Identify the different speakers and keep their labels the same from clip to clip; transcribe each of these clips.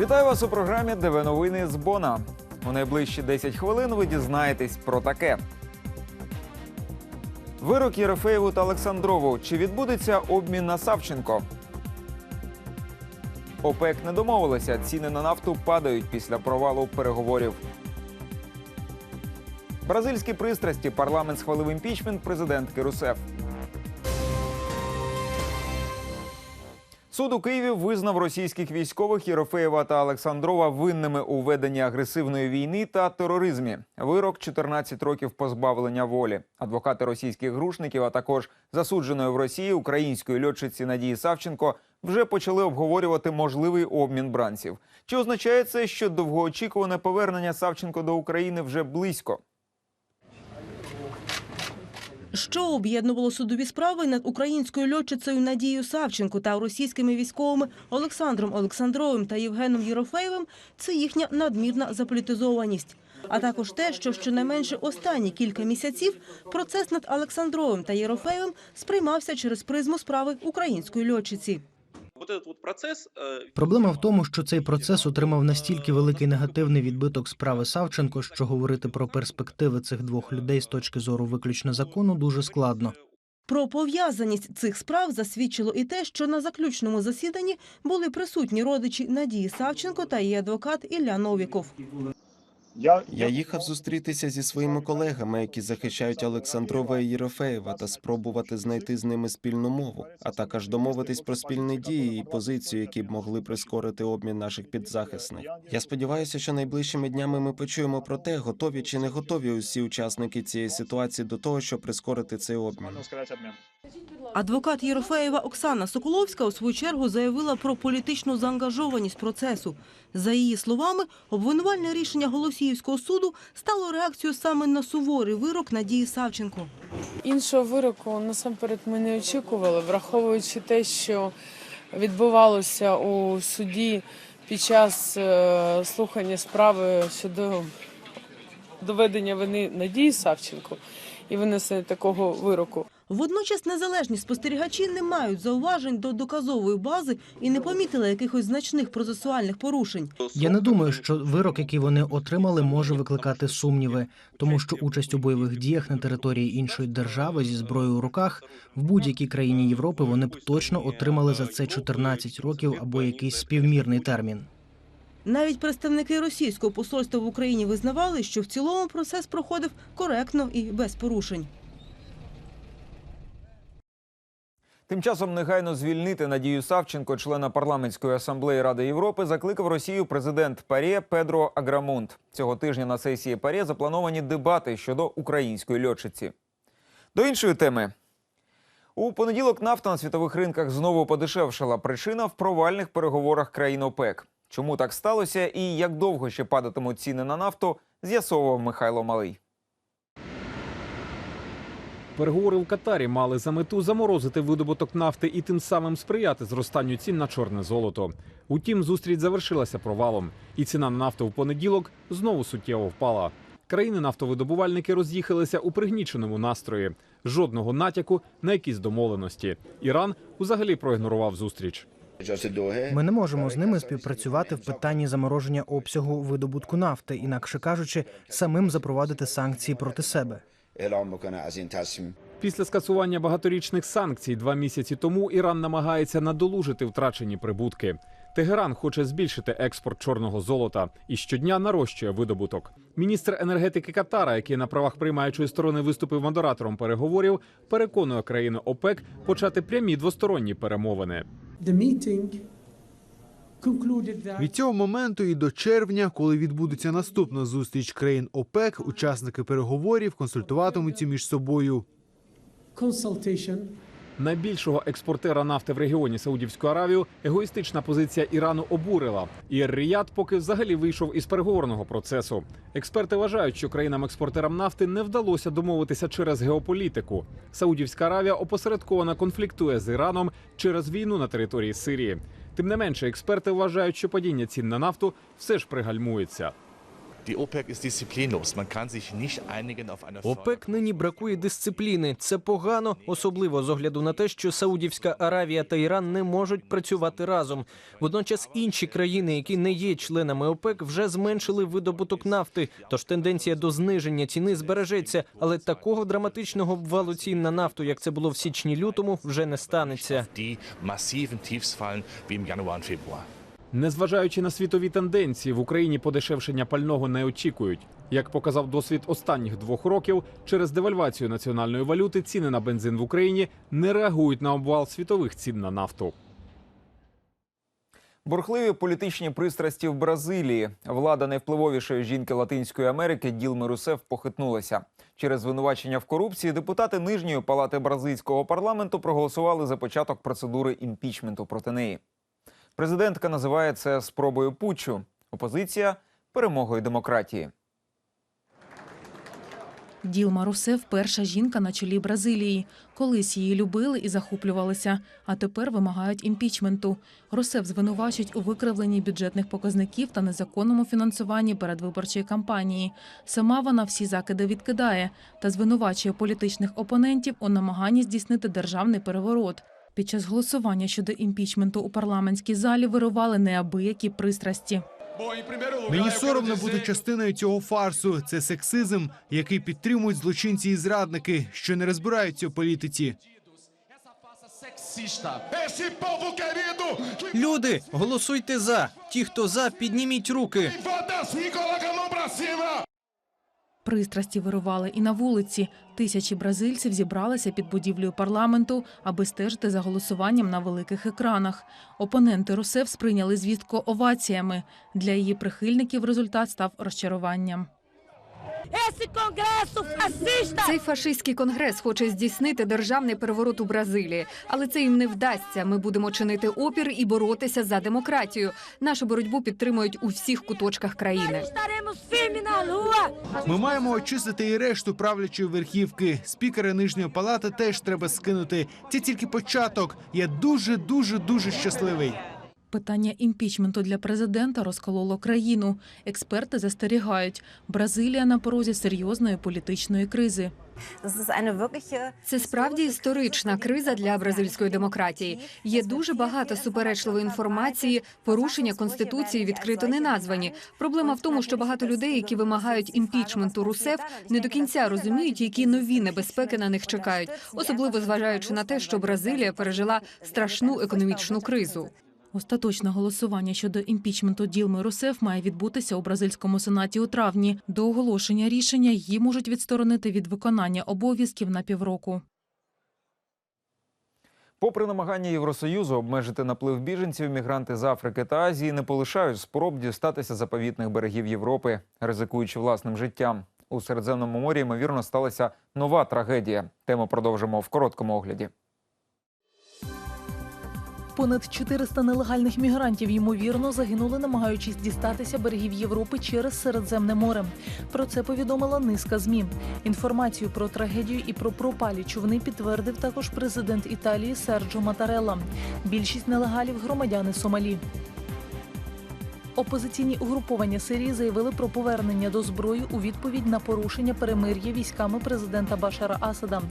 Speaker 1: Вітаю вас у програмі ДВ Новини з Бона. У найближчі 10 хвилин ви дізнаєтесь про таке. Вирок Єрофеєву та Олександрову. Чи відбудеться обмін на Савченко? ОПЕК не домовилися. Ціни на нафту падають після провалу переговорів. Бразильські пристрасті парламент схвалив імпічмент президентки Русеф. Суд у Києві визнав російських військових Єрофеєва та Олександрова винними у веденні агресивної війни та тероризмі. Вирок 14 років позбавлення волі. Адвокати російських грушників, а також засудженої в Росії української льотчиці Надії Савченко вже почали обговорювати можливий обмін бранців. Чи означає це, що довгоочікуване повернення Савченко до України вже близько?
Speaker 2: Що об'єднувало судові справи над українською льотчицею Надією Савченко та російськими військовими Олександром Олександровим та Євгеном Єрофеєвим – це їхня надмірна заполітизованість. А також те, що щонайменше останні кілька місяців процес над Олександровим та Єрофеєвим сприймався через призму справи української льотчиці.
Speaker 3: Вот этот вот процесс э,
Speaker 4: Проблема в тому, що цей процес отримав настільки великий негативний відбиток справи Савченко, що говорити про перспективи цих двох людей з точки зору виключно закону дуже складно.
Speaker 2: Про пов'язаність цих справ засвідчило і те, що на заключному засіданні були присутні родичі Надії Савченко та її адвокат Ілля Новіков.
Speaker 5: Я,
Speaker 6: Я їхав зустрітися зі своїми колегами, які захищають Олександрова і Єрофеєва, та спробувати знайти з ними спільну мову, а також домовитись про спільні дії і позицію, які б могли прискорити обмін наших підзахисних. Я сподіваюся, що найближчими днями ми почуємо про те, готові чи не готові усі учасники цієї ситуації до того, щоб прискорити цей обмін.
Speaker 2: Адвокат Єрофеєва Оксана Соколовська у свою чергу заявила про політичну заангажованість процесу. За її словами, обвинувальне рішення Голосіївського суду стало реакцією саме на суворий вирок Надії Савченко.
Speaker 7: Іншого вироку насамперед ми не очікували, враховуючи те, що відбувалося у суді під час е, слухання справи щодо доведення вини Надії Савченко і винесення такого вироку.
Speaker 2: Водночас незалежні спостерігачі не мають зауважень до доказової бази і не помітили якихось значних процесуальних порушень.
Speaker 4: Я не думаю, що вирок, який вони отримали, може викликати сумніви, тому що участь у бойових діях на території іншої держави зі зброєю у руках в будь-якій країні Європи вони б точно отримали за це 14 років або якийсь співмірний термін.
Speaker 2: Навіть представники російського посольства в Україні визнавали, що в цілому процес проходив коректно і без порушень.
Speaker 1: Тим часом негайно звільнити Надію Савченко, члена парламентської асамблеї Ради Європи, закликав Росію президент ПАРЄ Педро Аграмунт. Цього тижня на сесії ПАРЄ заплановані дебати щодо української льотчиці. До іншої теми. У понеділок нафта на світових ринках знову подешевшала. Причина в провальних переговорах країн ОПЕК. Чому так сталося і як довго ще падатимуть ціни на нафту, з'ясовував Михайло Малий.
Speaker 8: Переговори в Катарі мали за мету заморозити видобуток нафти і тим самим сприяти зростанню цін на чорне золото. Утім, зустріч завершилася провалом, і ціна на нафту в понеділок знову суттєво впала. Країни-нафтовидобувальники роз'їхалися у пригніченому настрої. Жодного натяку на якісь домовленості. Іран узагалі проігнорував зустріч.
Speaker 4: Ми не можемо з ними співпрацювати в питанні замороження обсягу видобутку нафти, інакше кажучи, самим запровадити санкції проти себе.
Speaker 8: Після скасування багаторічних санкцій два місяці тому Іран намагається надолужити втрачені прибутки. Тегеран хоче збільшити експорт чорного золота і щодня нарощує видобуток. Міністр енергетики Катара, який на правах приймаючої сторони виступив модератором переговорів, переконує країни ОПЕК почати прямі двосторонні перемовини.
Speaker 9: Від цього моменту і до червня, коли відбудеться наступна зустріч країн ОПЕК, учасники переговорів консультуватимуться між собою.
Speaker 8: Найбільшого експортера нафти в регіоні Саудівську Аравію егоїстична позиція Ірану обурила. І Ріяд поки взагалі вийшов із переговорного процесу. Експерти вважають, що країнам-експортерам нафти не вдалося домовитися через геополітику. Саудівська Аравія опосередковано конфліктує з Іраном через війну на території Сирії. Тим не менше, експерти вважають, що падіння цін на нафту все ж пригальмується.
Speaker 10: ОПЕК нині бракує дисципліни. Це погано, особливо з огляду на те, що Саудівська Аравія та Іран не можуть працювати разом. Водночас інші країни, які не є членами ОПЕК, вже зменшили видобуток нафти. Тож тенденція до зниження ціни збережеться, але такого драматичного обвалу цін на нафту, як це було в січні-лютому, вже не станеться.
Speaker 11: die massiven Tiefs fallen wie im Januar und Februar.
Speaker 8: Незважаючи на світові тенденції, в Україні подешевшення пального не очікують. Як показав досвід останніх двох років, через девальвацію національної валюти ціни на бензин в Україні не реагують на обвал світових цін на нафту.
Speaker 1: Бурхливі політичні пристрасті в Бразилії. Влада найвпливовішої жінки Латинської Америки Ділми Русеф похитнулася. Через звинувачення в корупції депутати нижньої палати бразильського парламенту проголосували за початок процедури імпічменту проти неї. Президентка називає це спробою путчу. Опозиція перемогою демократії.
Speaker 12: Ділма Русев – перша жінка на чолі Бразилії. Колись її любили і захоплювалися, а тепер вимагають імпічменту. Русев звинувачують у викривленні бюджетних показників та незаконному фінансуванні передвиборчої кампанії. Сама вона всі закиди відкидає та звинувачує політичних опонентів у намаганні здійснити державний переворот. Під час голосування щодо імпічменту у парламентській залі вирували неабиякі пристрасті.
Speaker 9: Мені соромно бути частиною цього фарсу. Це сексизм, який підтримують злочинці і зрадники, що не розбираються у політиці.
Speaker 10: Люди, голосуйте за. Ті, хто за, підніміть руки.
Speaker 12: Пристрасті вирували і на вулиці. Тисячі бразильців зібралися під будівлею парламенту, аби стежити за голосуванням на великих екранах. Опоненти Русев сприйняли звістку оваціями. Для її прихильників результат став розчаруванням.
Speaker 13: Цей фашистський конгрес хоче здійснити державний переворот у Бразилії, але це їм не вдасться. Ми будемо чинити опір і боротися за демократію. Нашу боротьбу підтримують у всіх куточках країни.
Speaker 9: Ми маємо очистити і решту правлячої верхівки. Спікера нижньої палати теж треба скинути. Це тільки початок. Я дуже, дуже, дуже щасливий.
Speaker 12: Питання імпічменту для президента розкололо країну. Експерти застерігають, Бразилія на порозі серйозної політичної кризи.
Speaker 13: Це справді історична криза для бразильської демократії. Є дуже багато суперечливої інформації, порушення конституції відкрито не названі. Проблема в тому, що багато людей, які вимагають імпічменту Русеф, не до кінця розуміють, які нові небезпеки на них чекають, особливо зважаючи на те, що Бразилія пережила страшну економічну кризу.
Speaker 12: Остаточне голосування щодо імпічменту Ділми Русеф має відбутися у бразильському сенаті у травні. До оголошення рішення її можуть відсторонити від виконання обов'язків на півроку.
Speaker 1: Попри намагання Євросоюзу обмежити наплив біженців, мігранти з Африки та Азії не полишають спроб дістатися заповітних берегів Європи, ризикуючи власним життям. У Середземному морі ймовірно сталася нова трагедія. Тему продовжимо в короткому огляді.
Speaker 12: Понад 400 нелегальних мігрантів ймовірно загинули, намагаючись дістатися берегів Європи через Середземне море. Про це повідомила низка змі. Інформацію про трагедію і про пропалі човни підтвердив також президент Італії Серджо Матарелла. Більшість нелегалів громадяни Сомалі. Опозиційні угруповання Сирії заявили про повернення до зброї у відповідь на порушення перемир'я військами президента Башара Асада.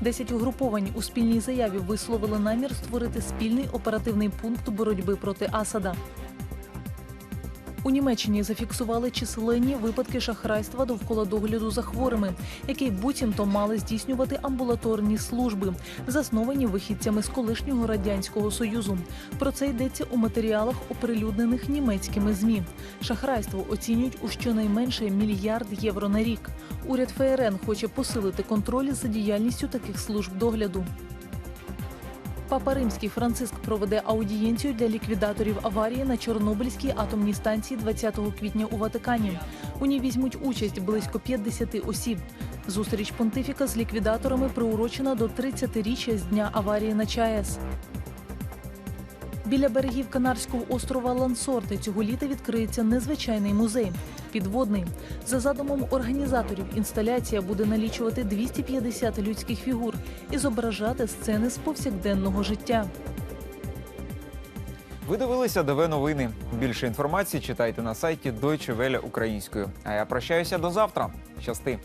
Speaker 12: Десять угруповань у спільній заяві висловили намір створити спільний оперативний пункт боротьби проти Асада. У Німеччині зафіксували численні випадки шахрайства довкола догляду за хворими, які буцімто мали здійснювати амбулаторні служби, засновані вихідцями з колишнього радянського союзу. Про це йдеться у матеріалах, оприлюднених німецькими змі. Шахрайство оцінюють у щонайменше мільярд євро на рік. Уряд ФРН хоче посилити контроль за діяльністю таких служб догляду. Папа Римський Франциск проведе аудієнцію для ліквідаторів аварії на Чорнобильській атомній станції 20 квітня у Ватикані. У ній візьмуть участь близько 50 осіб. Зустріч понтифіка з ліквідаторами приурочена до 30-річчя з дня аварії на ЧАЕС. Біля берегів Канарського острова Лансорте цього літа відкриється незвичайний музей. Підводний. За задумом організаторів, інсталяція буде налічувати 250 людських фігур і зображати сцени з повсякденного життя.
Speaker 1: Ви дивилися ДВ новини. Більше інформації читайте на сайті Deutsche Welle українською. А я прощаюся до завтра. Щасти.